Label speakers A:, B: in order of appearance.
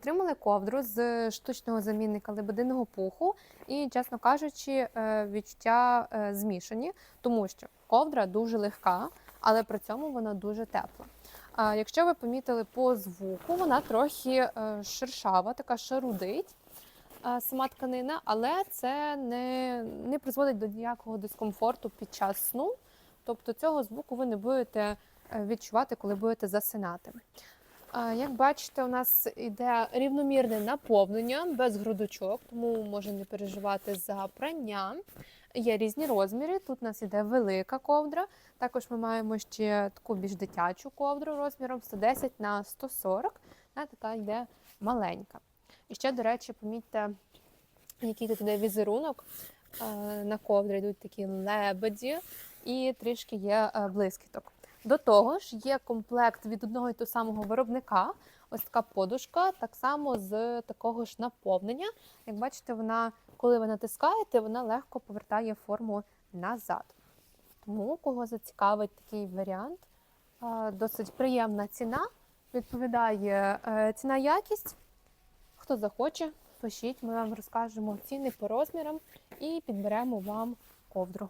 A: Отримали ковдру з штучного замінника лебединого пуху, і, чесно кажучи, е, відчуття е, змішані, тому що ковдра дуже легка, але при цьому вона дуже тепла. Якщо ви помітили по звуку, вона трохи е, шершава, така шарудить сама тканина, але це не, не призводить до ніякого дискомфорту під час сну. Тобто цього звуку ви не будете відчувати, коли будете засинати. А, Як бачите, у нас йде рівномірне наповнення без грудочок, тому можна не переживати за прання. Є різні розміри. Тут у нас йде велика ковдра. Також ми маємо ще таку більш дитячу ковдру розміром 110 на 140. Та така йде маленька. І ще, до речі, помітьте, який тут іде візерунок. На ковдрі йдуть такі лебеді і трішки є е, блискіток. До того ж, є комплект від одного і того самого виробника. Ось така подушка, так само з такого ж наповнення. Як бачите, вона, коли ви натискаєте, вона легко повертає форму назад. Тому, кого зацікавить такий варіант, досить приємна ціна. Відповідає е, ціна якість. Хто захоче, пишіть, ми вам розкажемо ціни по розмірам і підберемо вам ковдру.